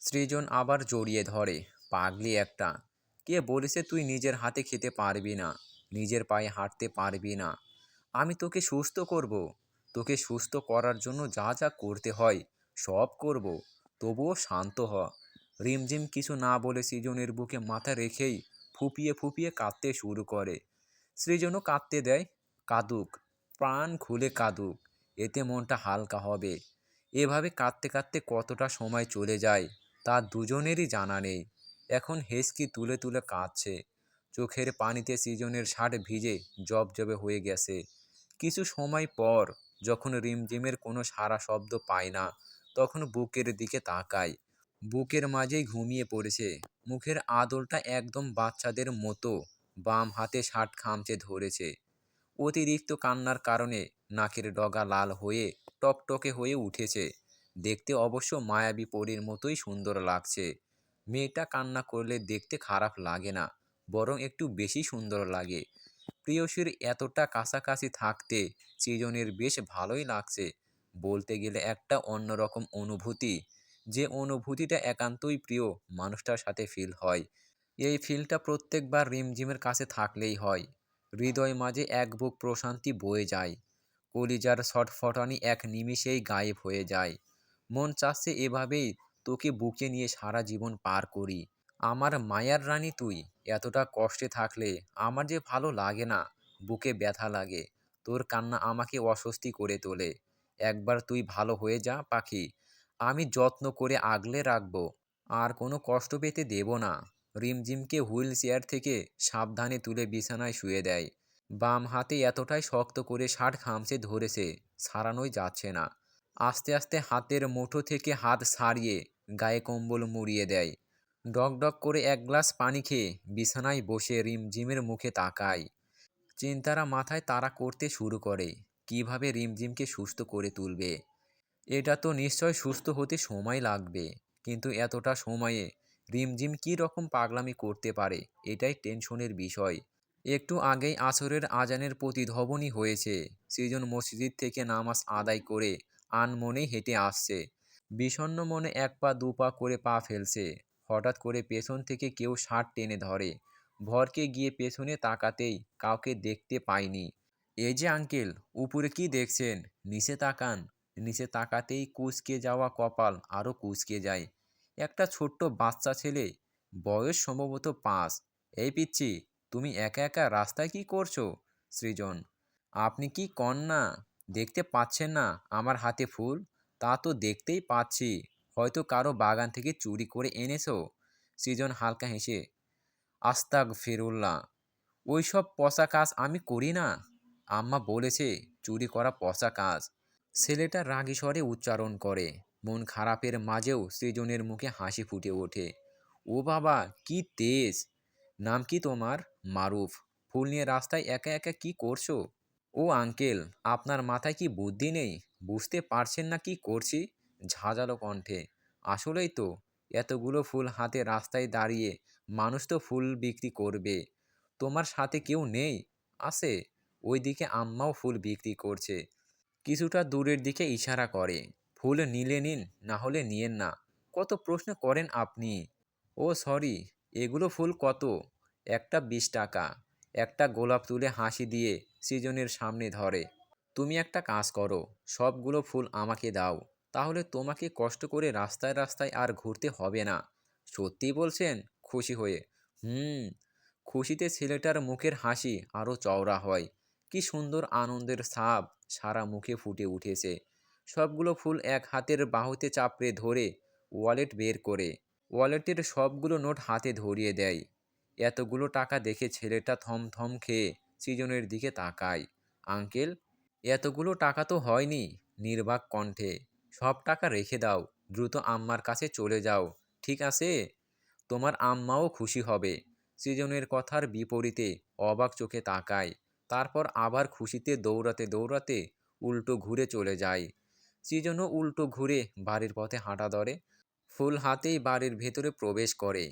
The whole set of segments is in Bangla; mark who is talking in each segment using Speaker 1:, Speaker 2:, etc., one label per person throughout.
Speaker 1: সৃজন আবার জড়িয়ে ধরে, পাগলি একটা। কে বলেছে তুই নিজের হাতে খেতে পারবি না? নিজের পায়ে হাঁটতে পারবি না। আমি তোকে সুস্থ করব। তোকে সুস্থ করার জন্য যা যা করতে হয়, সব করব। তবুও শান্ত হ। রিমঝিম কিছু না বলে সৃজনের বুকে মাথা রেখেই ফুপিয়ে ফুপিয়ে কাঁদতে শুরু করে। সৃজনও কাঁদতে দেয়, কাঁদুক, প্রাণ খুলে কাঁদুক, এতে মনটা হালকা হবে। এভাবে কাঁদতে কাঁদতে কতটা সময় চলে যায়? তা দুজনেরই জানা নেই। এখন হেসকি তুলে তুলে কাঁদছে। চোখের পানিতে সৃজনের শার্ট ভিজে জবজবে হয়ে গেছে। কিছু সময় পর যখন রিমঝিমের কোনো সারা শব্দ পায় না, তখন বুকের দিকে তাকায়। বুকের মাঝেই ঘুমিয়ে পড়েছে। মুখের আদলটা একদম বাচ্চাদের মতো বাম হাতে শার্ট খামচে ধরেছে। অতিরিক্ত কান্নার কারণে নাকের ডগা লাল হয়ে টকটকে হয়ে উঠেছে। দেখতে অবশ্য মায়াবী পরীর মতোই সুন্দর লাগছে। মেয়েটা কান্না করলে দেখতে খারাপ লাগে না, বরং একটু বেশি সুন্দর লাগে। প্রিয়সীর এতটা কাছাকাছি থাকতে সৃজনের বেশ ভালোই লাগছে। বলতে গেলে একটা অন্যরকম অনুভূতি, যে অনুভূতিটা একান্তই প্রিয় মানুষটার সাথে ফিল হয়। এই ফিলটা প্রত্যেকবার রিমঝিমের কাছে থাকলেই হয়। হৃদয় মাঝে এক বুক প্রশান্তি বয়ে যায়। কলিজার ছটফটানি এক নিমিষেই গায়েব হয়ে যায়। মন চাচ্ছে এভাবেই তোকে বুকে নিয়ে সারা জীবন পার করি। আমার মায়ার রানী তুই, এতটা কষ্টে থাকলে আমার যে ভালো লাগে না, বুকে ব্যথা লাগে, তোর কান্না আমাকে অস্বস্তি করে তোলে। একবার তুই ভালো হয়ে যা, পাখি, আমি যত্ন করে আগলে রাখব, আর কোনো কষ্ট পেতে দেব না। রিমঝিমকে হুইল চেয়ার থেকে সাবধানে তুলে বিছানায় শুয়ে দেয়। বাম হাতে এতটাই শক্ত করে শার্ট খামছে ধরেছে, সারানোই যাচ্ছে না। আস্তে আস্তে হাতের মুঠো থেকে হাত সারিয়ে গায়ে কম্বল মুড়িয়ে দেয়। ডক ডক করে এক গ্লাস পানি খেয়ে বিছানায় বসে রিমঝিমের মুখে তাকায়। চিন্তারা মাথায় তারা করতে শুরু করে, কীভাবে রিমঝিমকে সুস্থ করে তুলবে? এটা তো নিশ্চয় সুস্থ হতে সময় লাগবে, কিন্তু এতটা সময়ে রিমঝিম কী রকম পাগলামি করতে পারে, এটাই টেনশনের বিষয়। একটু আগেই আসরের আজানের প্রতিধ্বনি হয়েছে সৃজন মসজিদ থেকে নামাজ আদায় করে আনমনেই হেঁটে আসছে। বিষণ্ণ মনে এক পা দু পা করে পা ফেলছে। হঠাৎ করে পেছন থেকে কেউ শার্ট টেনে ধরে। ভরকে গিয়ে পেছনে তাকাতেই কাউকে দেখতে পায়নি এই যে আঙ্কেল, উপরে কি দেখছেন? নিচে তাকান। নিচে তাকাতেই কুচকে যাওয়া কপাল আরও কুচকে যায়। একটা ছোট্ট বাচ্চা ছেলে, বয়স সম্ভবত পাঁচ। এই পিচ্ছি তুমি একা একা রাস্তায় কি করছ? সৃজন। আপনি কি কন্যা? দেখতে পাচ্ছেন না আমার হাতে ফুল? তা তো দেখতেই পাচ্ছি। হয়তো কারও বাগান থেকে চুরি করে এনেছো? সৃজন হালকা হেসে আস্তাক ফিরুল্লাহ ওইসব পচা কাজ আমি করি না। আম্মা বলেছে চুরি করা পচা কাজ। ছেলেটা রাগী স্বরে উচ্চারণ করে, মন খারাপের মাঝেও সৃজনের মুখে হাসি ফুটে ওঠে। ও বাবা, কি তেজ! নাম কি তোমার? মারুফ, ফুল নিয়ে রাস্তায় একা একা কি করছ? ও আঙ্কেল, আপনার মাথায় কি বুদ্ধি নেই? বুঝতে পারছেন না কি করছি? ঝাঁঝালো কণ্ঠে। আসলেই তো, এতগুলো ফুল হাতে রাস্তায় দাঁড়িয়ে মানুষ তো ফুল বিক্রি করবে। তোমার সাথে কেউ নেই? আছে। ওইদিকে আম্মাও ফুল বিক্রি করছে। কিছুটা দূরের দিকে ইশারা করে। ফুল নিলে নিন, না হলে নিয়েন না। কত প্রশ্ন করেন আপনি? ও সরি, এগুলো ফুল কত? একটা বিশ টাকা। একটা গোলাপ তুলে হাসি দিয়ে সৃজনের সামনে ধরে। তুমি একটা কাজ করো, সবগুলো ফুল আমাকে দাও, তাহলে তোমাকে কষ্ট করে রাস্তায় রাস্তায় আর ঘুরতে হবে না। সত্যি বলছেন? খুশি হয়ে। হুম, খুশিতে ছেলেটার মুখের হাসি আরও চওড়া হয়। কি সুন্দর আনন্দের ছাপ সারা মুখে ফুটে উঠেছে। সবগুলো ফুল এক হাতের বাহুতে চাপড়ে ধরে ওয়ালেট বের করে। ওয়ালেটের সবগুলো নোট হাতে ধরিয়ে দেয়। এতগুলো টাকা দেখে ছেলেটা থম থম খেয়ে সৃজনের দিকে তাকাই। আঙ্কেল, এতগুলো টাকা তো হয়নি নির্বাক কণ্ঠে। সব টাকা রেখে দাও, দ্রুত আম্মার কাছে চলে যাও, ঠিক আছে? তোমার আম্মাও খুশি হবে। সৃজনের কথার বিপরীতে অবাক চোখে তাকায় তারপর আবার খুশিতে দৌড়াতে দৌড়াতে উল্টো ঘুরে চলে যায় সৃজনও উল্টো ঘুরে বাড়ির পথে হাঁটা ধরে, ফুল হাতেই বাড়ির ভেতরে প্রবেশ করে।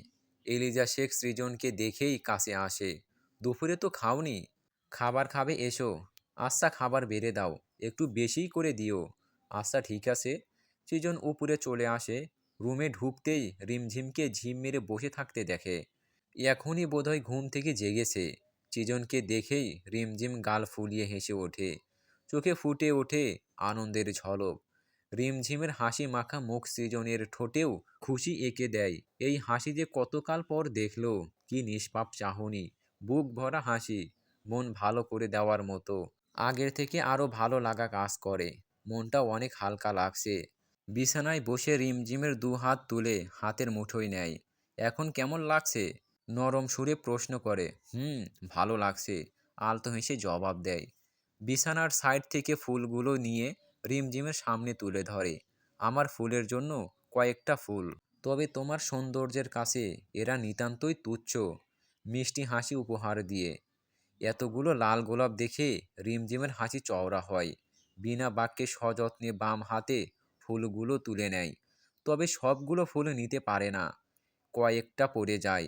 Speaker 1: এলিজা শেখ সৃজনকে দেখেই কাছে আসে, দুপুরে তো খাওনি? খাবার খাবে এসো। আচ্ছা খাবার বেড়ে দাও, একটু বেশিই করে দিও। আচ্ছা ঠিক আছে। সৃজন উপরে চলে আসে। রুমে ঢুকতেই রিমঝিমকে ঝিম মেরে বসে থাকতে দেখে। এখনই বোধহয় ঘুম থেকে জেগেছে। চিজনকে দেখেই রিমঝিম গাল ফুলিয়ে হেসে ওঠে। চোখে ফুটে ওঠে আনন্দের ঝলক। রিমঝিমের হাসি মাখা মুখ সৃজনের ঠোঁটেও খুশি এঁকে দেয়। এই হাসি যে কতকাল পর দেখল, কি নিষ্পাপ চাহনি, বুক ভরা হাসি। মন ভালো করে দেওয়ার মতো। আগের থেকে আরও ভালো লাগা কাজ করে। মনটা অনেক হালকা লাগছে। বিছানায় বসে রিমঝিমের দু হাত তুলে হাতের মুঠোয় নেয়। এখন কেমন লাগছে? নরম সুরে প্রশ্ন করে। হুম, ভালো লাগছে। আলতো হেসে জবাব দেয়। বিছানার সাইড থেকে ফুলগুলো নিয়ে রিমঝিমের সামনে তুলে ধরে। আমার ফুলের জন্য কয়েকটা ফুল। তবে তোমার সৌন্দর্যের কাছে এরা নিতান্তই তুচ্ছ। মিষ্টি হাসি উপহার দিয়ে। এতগুলো লাল গোলাপ দেখে রিমঝিমের হাসি চওড়া হয়। বিনা বাক্যে সযত্নে বাম হাতে ফুলগুলো তুলে নেয়। তবে সবগুলো ফুল নিতে পারে না। কয়েকটা পড়ে যায়।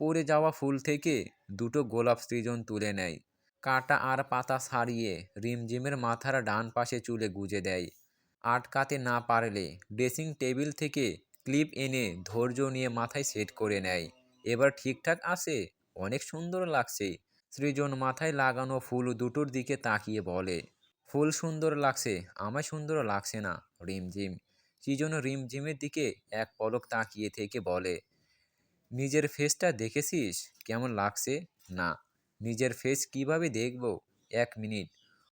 Speaker 1: পড়ে যাওয়া ফুল থেকে দুটো গোলাপ সৃজন তুলে নেয়। কাঁটা আর পাতা ছাড়িয়ে রিমঝিমের মাথার ডান পাশে চুলে গুজে দেয়। আটকাতে না পারলে ড্রেসিং টেবিল থেকে ক্লিপ এনে ধৈর্য নিয়ে মাথায় সেট করে নেয়। এবার ঠিকঠাক আছে? অনেক সুন্দর লাগছে। সৃজন মাথায় লাগানো ফুল দুটোর দিকে তাকিয়ে বলে, ফুল সুন্দর লাগছে, আমায় সুন্দর লাগছে না। রিমঝিম। সৃজন রিমঝিমের দিকে এক পলক তাকিয়ে থেকে বলে, নিজের ফেসটা দেখেছিস? কেমন লাগছে? না। নিজের ফেস কীভাবে দেখব? এক মিনিট।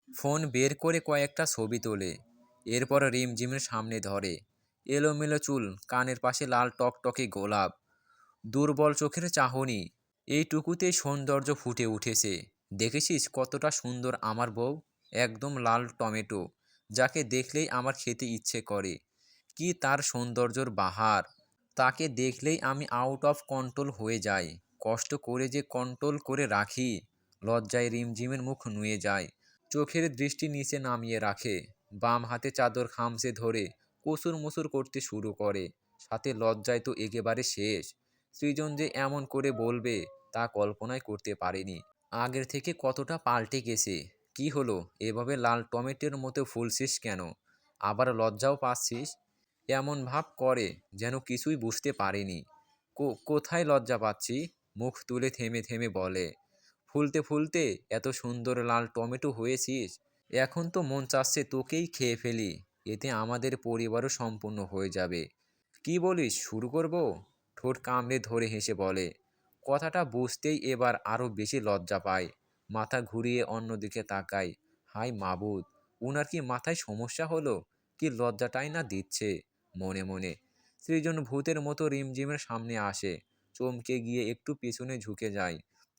Speaker 1: ফোন বের করে কয়েকটা ছবি তোলে। এরপর রিমঝিমের সামনে ধরে, এলোমেলো চুল, কানের পাশে লাল টকটকে গোলাপ, দুর্বল চোখের চাহনি। এইটুকুতেই সৌন্দর্য ফুটে উঠেছে। দেখেছিস কতটা সুন্দর আমার বউ? একদম লাল টমেটো, যাকে দেখলেই আমার খেতে ইচ্ছে করে। কি তার সৌন্দর্যর বাহার! তাকে দেখলেই আমি আউট অফ কন্ট্রোল হয়ে যাই। কষ্ট করে যে কন্ট্রোল করে রাখি, লজ্জায় রিমঝিমের মুখ নুয়ে যায়। চোখের দৃষ্টি নিচে নামিয়ে রাখে। বাম হাতে চাদর খামচে ধরে কসুর মুসুর করতে শুরু করে। সাথে লজ্জায় তো একেবারে শেষ। সৃজন যে এমন করে বলবে, তা কল্পনাই করতে পারেনি। আগের থেকে কতটা পাল্টে গেছে? কি হলো? এভাবে লাল টমেটোর মতো ফুলছিস কেন? আবার লজ্জাও পাচ্ছিস? এমন ভাব করে যেন কিছুই বুঝতে পারেনি। কোথায় লজ্জা পাচ্ছি? মুখ তুলে থেমে থেমে বলে, ফুলতে ফুলতে এত সুন্দর লাল টমেটো হয়েছিস। এখন তো মন চাচ্ছে তোকেই খেয়ে ফেলি। এতে আমাদের পরিবারও সম্পূর্ণ হয়ে যাবে। কি বলিস, শুরু করব? ঠোঁট কামড়ে ধরে হেসে বলে, কথাটা বুঝতেই এবার আরও বেশি লজ্জা পায় মাথা ঘুরিয়ে অন্যদিকে তাকায়। হাই মাবুদ, উনার কি মাথায় সমস্যা হলো? কি লজ্জাটাই না দিচ্ছে মনে মনে সৃজন ভূতের মতো রিমঝিমের সামনে আসে। চমকে গিয়ে একটু পেছনে ঝুঁকে যায়।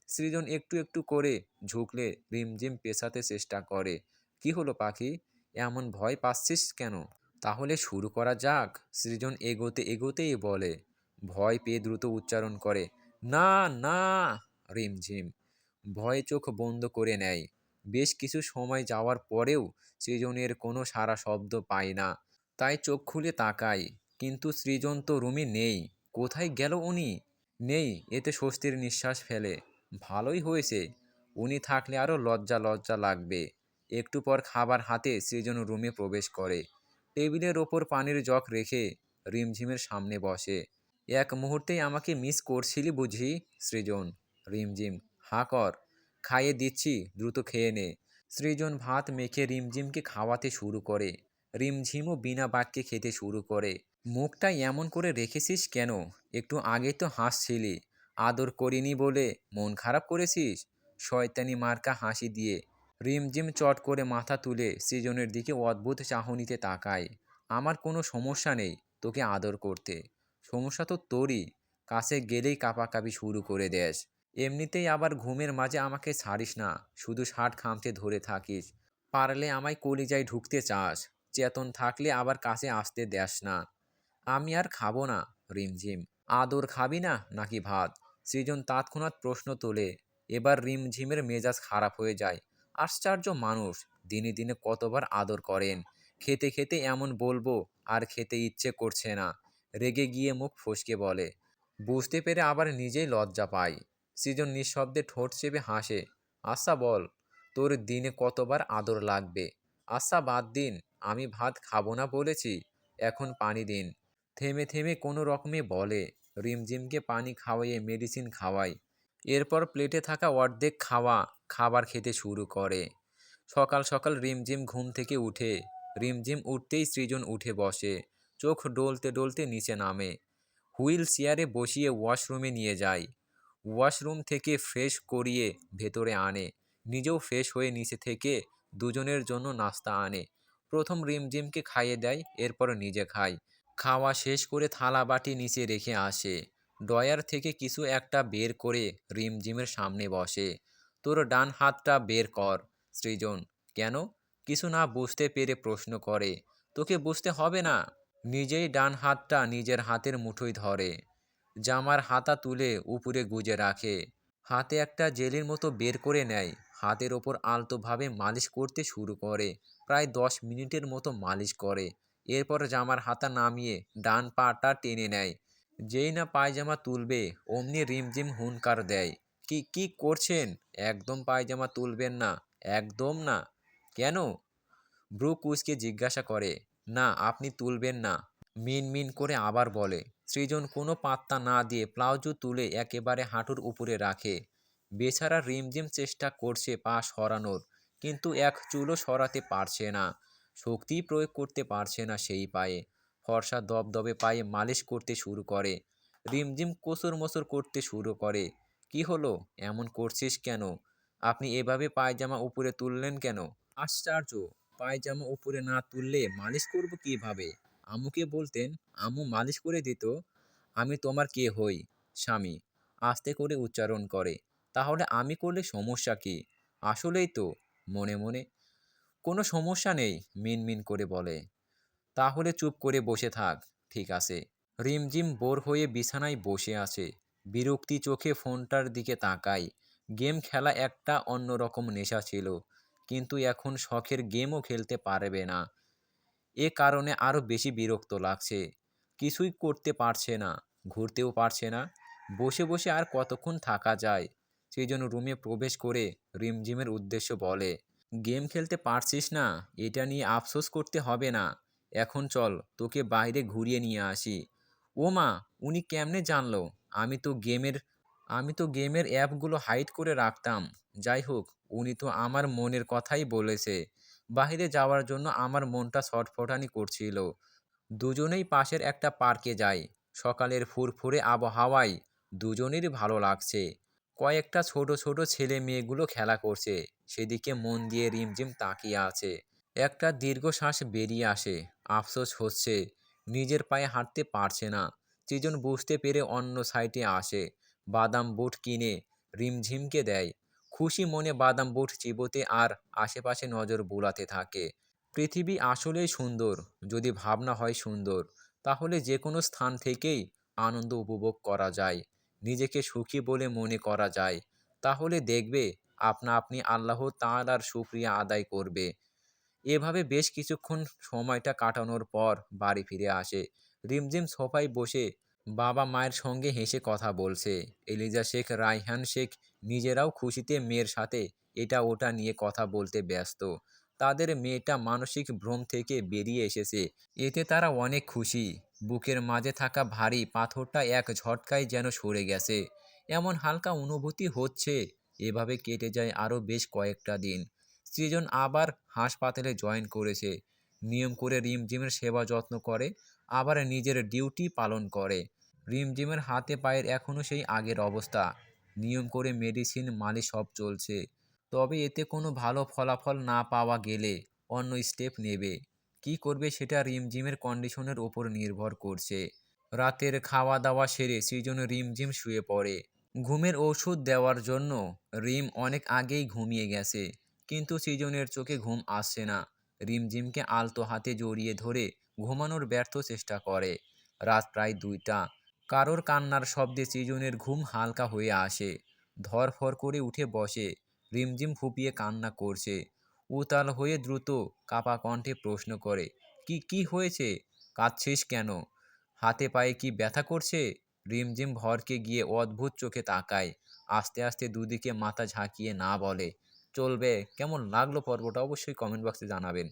Speaker 1: সৃজন একটু একটু করে ঝুঁকলে রিমঝিম পেছাতে চেষ্টা করে। কি হলো পাখি? এমন ভয় পাচ্ছিস কেন? তাহলে শুরু করা যাক সৃজন এগোতে এগোতেই বলে ভয় পেয়ে দ্রুত উচ্চারণ করে, না না, রিমঝিম। ভয়ে চোখ বন্ধ করে নেয়। বেশ কিছু সময় যাওয়ার পরেও সৃজনের কোনো সারা শব্দ পায় না। তাই চোখ খুলে তাকায়। কিন্তু সৃজন তো রুমে নেই। কোথায় গেল উনি? নেই, এতে স্বস্তির নিঃশ্বাস ফেলে। ভালোই হয়েছে। উনি থাকলে আরও লজ্জা লজ্জা লাগবে। একটু পর খাবার হাতে সৃজন রুমে প্রবেশ করে। টেবিলের ওপর পানির জগ রেখে রিমঝিমের সামনে বসে। এক মুহূর্তেই আমাকে মিস করছিলি বুঝি, সৃজন? রিমঝিম। হাঁ কর, খাইয়ে দিচ্ছি, দ্রুত খেয়ে নে। সৃজন ভাত মেখে রিমঝিমকে খাওয়াতে শুরু করে। রিমঝিমও বিনা বাক্যে খেতে শুরু করে। মুখটা এমন করে রেখেছিস কেন? একটু আগে তো হাসছিলি। আদর করিনি বলে মন খারাপ করেছিস? শয়তানি মার্কা হাসি দিয়ে। রিমঝিম চট করে মাথা তুলে সৃজনের দিকে অদ্ভুত চাহনিতে তাকায়। আমার কোনো সমস্যা নেই তোকে আদর করতে। সমস্যা তো তোরই। কাছে গেলেই কাঁপাকাঁপি শুরু করে দেস। এমনিতেই আবার ঘুমের মাঝে আমাকে ছাড়িস না, শুধু ষাট খামচে ধরে থাকিস। পারলে আমায় কলিজায় ঢুকতে চাস, চেতন থাকলে আবার কাছে আসতে দেস না। আমি আর খাব না, রিমঝিম। আদর খাবি না নাকি ভাত? সৃজন তৎক্ষণাৎ প্রশ্ন তোলে। এবার রিমঝিমের মেজাজ খারাপ হয়ে যায়। আশ্চর্য মানুষ, দিনে দিনে কতবার আদর করেন। খেতে খেতে এমন বলব, আর খেতে ইচ্ছে করছে না। রেগে গিয়ে মুখ ফসকে বলে, বুঝতে পেরে আবার নিজেই লজ্জা পায় সৃজন নিঃশব্দে ঠোঁট চেপে হাসে আচ্ছা বল, তোর দিনে কতবার আদর লাগবে? আচ্ছা বাদ দিন, আমি ভাত খাব না বলেছি, এখন পানি দিন থেমে থেমে কোনো রকমে বলে, রিমঝিমকে পানি খাওয়াইয়ে মেডিসিন খাওয়াই। এরপর প্লেটে থাকা অর্ধেক খাওয়া খাবার খেতে শুরু করে। সকাল সকাল রিমঝিম ঘুম থেকে উঠে। রিমঝিম উঠতেই সৃজন উঠে বসে। চোখ ডলতে ডলতে নিচে নামে। হুইল চেয়ারে বসিয়ে ওয়াশরুমে নিয়ে যায়। ওয়াশরুম থেকে ফ্রেশ করিয়ে ভেতরে আনে। নিজেও ফ্রেশ হয়ে নিচে থেকে দুজনের জন্য নাস্তা আনে। প্রথম রিমঝিমকে খাইয়ে দেয়, এরপর নিজে খায়। খাওয়া শেষ করে থালা বাটি নিচে রেখে আসে। ডয়ার থেকে কিছু একটা বের করে রিমঝিমের সামনে বসে। তোর ডান হাতটা বের কর, সৃজন। কেন? কিছু না, বুঝতে পেরে প্রশ্ন করে। তোকে বুঝতে হবে না। নিজেই ডান হাতটা নিজের হাতের মুঠোয় ধরে। জামার হাতা তুলে উপরে গুজে রাখে। হাতে একটা জেলির মতো বের করে নেয়। হাতের ওপর আলতোভাবে মালিশ করতে শুরু করে। প্রায় দশ মিনিটের মতো মালিশ করে। এরপর জামার হাতা নামিয়ে ডান পাটা টেনে নেয়। যেই না পায়জামা তুলবে, অমনি রিমঝিম হুনকার দেয়। কি কি করছেন? একদম পায়জামা তুলবেন না, একদম না। কেন? ব্রু কুচকে জিজ্ঞাসা করে। না, আপনি তুলবেন না। মিন মিন করে আবার বলে, সৃজন কোনো পাত্তা না দিয়ে প্লাউজু তুলে একেবারে হাঁটুর উপরে রাখে। বেচারা রিমঝিম চেষ্টা করছে পা সরানোর, কিন্তু এক চুলও সরাতে পারছে না। শক্তি প্রয়োগ করতে পারছে না সেই পায়ে। ফর্সা দবদবে পায়ে মালিশ করতে শুরু করে। রিমঝিম কোসর মোসর করতে শুরু করে। কি হলো? এমন করছিস কেন? আপনি এভাবে পায়জামা উপরে তুললেন কেন? আশ্চর্য! পায়জামা উপরে না তুললে মালিশ করব কীভাবে? আম্মুকে বলতেন আম্মু মালিশ করে দিত, আমি তোমার কে হই? স্বামী আস্তে করে উচ্চারণ করে, তাহলে আমি করলে সমস্যা কি? আসলেই তো। মনে মনে, কোনো সমস্যা নেই। মিন মিন করে বলে, তাহলে চুপ করে বসে থাক। ঠিক আছে। রিমঝিম বোর হয়ে বিছানায় বসে আছে, বিরক্তি চোখে ফোনটার দিকে তাকায়। গেম খেলা একটা অন্যরকম নেশা ছিল। কিন্তু এখন শখের গেমও খেলতে পারবে না। এ কারণে আরও বেশি বিরক্ত লাগছে। কিছুই করতে পারছে না, ঘুরতেও পারছে না। বসে বসে আর কতক্ষণ থাকা যায়? সেই জন্য রুমে প্রবেশ করে রিমঝিমের উদ্দেশ্য বলে, গেম খেলতে পারছিস না? এটা নিয়ে আফসোস করতে হবে না। এখন চল, তোকে বাইরে ঘুরিয়ে নিয়ে আসি। ও মা, উনি কেমনে জানলো? আমি তো গেমের, আমি তো গেমের অ্যাপগুলো হাইড করে রাখতাম। যাই হোক, উনি তো আমার মনের কথাই বলেছে। বাইরে যাওয়ার জন্য আমার মনটা ছটফটানি করছিল। দুজনেই পাশের একটা পার্কে যায় সকালের ফুরফুরে আবহাওয়ায় দুজনেরই ভালো লাগছে। কয়েকটা ছোট ছোট ছেলে মেয়েগুলো খেলা করছে। সেদিকে মন দিয়ে রিমঝিম তাকিয়ে আছে। একটা দীর্ঘশ্বাস বেরিয়ে আসে। আফসোস হচ্ছে, নিজের পায়ে হাঁটতে পারছে না। সৃজন বুঝতে পেরে অন্য সাইটে আসে। বাদাম বুট কিনে রিমঝিমকে দেয়। খুশি মনে বাদাম বুট চিবোতে আর আশেপাশে নজর বোলাতে থাকে। পৃথিবী আসলেই সুন্দর, যদি ভাবনা হয় সুন্দর, তাহলে যে কোনো স্থান থেকেই আনন্দ উপভোগ করা যায়, নিজেকে সুখী বলে মনে করা যায়। তাহলে দেখবে, আপনা আপনি আল্লাহ তাআলার শুক্রিয়া আদায় করবে। এভাবে বেশ কিছুক্ষণ সময়টা কাটানোর পর বাড়ি ফিরে আসে। রিমঝিম সোফায় বসে বাবা মায়ের সঙ্গে হেসে কথা বলছে। এলিজা শেখ, রায়হান শেখ নিজেরাও খুশিতে মেয়ের সাথে এটা ওটা নিয়ে কথা বলতে ব্যস্ত। তাদের মেয়েটা মানসিক ভ্রম থেকে বেরিয়ে এসেছে। এতে তারা অনেক খুশি। বুকের মাঝে থাকা ভারী পাথরটা এক ঝটকায় যেন সরে গেছে। এমন হালকা অনুভূতি হচ্ছে। এভাবে কেটে যায় আরও বেশ কয়েকটা দিন। সৃজন আবার হাসপাতালে জয়েন করেছে। নিয়ম করে রিমঝিমের সেবা যত্ন করে। আবার নিজের ডিউটি পালন করে। রিমঝিমের হাতে পায়ের এখনও সেই আগের অবস্থা। নিয়ম করে মেডিসিন, মালিশ সব চলছে। তবে এতে কোনো ভালো ফলাফল না পাওয়া গেলে অন্য স্টেপ নেবে। কি করবে সেটা রিমঝিমের কন্ডিশনের ওপর নির্ভর করছে। রাতের খাওয়া দাওয়া সেরে সৃজন রিমঝিম শুয়ে পড়ে। ঘুমের ওষুধ দেওয়ার জন্য রিম অনেক আগেই ঘুমিয়ে গেছে, কিন্তু সৃজনের চোখে ঘুম আসছে না। রিমঝিমকে আলতো হাতে জড়িয়ে ধরে ঘুমানোর ব্যর্থ চেষ্টা করে। রাত প্রায় দুইটা। কারোর কান্নার শব্দে সৃজনের ঘুম হালকা হয়ে আসে। ধরফর করে উঠে বসে। রিমঝিম ফুপিয়ে কান্না করছে। উতাল হয়ে দ্রুত কাপা কণ্ঠে প্রশ্ন করে, কি কি হয়েছে? কাঁদছিস কেন? হাতে পায়ে কি ব্যথা করছে? রিমঝিম ভরকে গিয়ে অদ্ভুত চোখে তাকায়। আস্তে আস্তে দুদিকে মাথা ঝাঁকিয়ে না বলে চলবে? কেমন লাগল পর্বটা? অবশ্যই কমেন্ট বক্সে জানাবেন।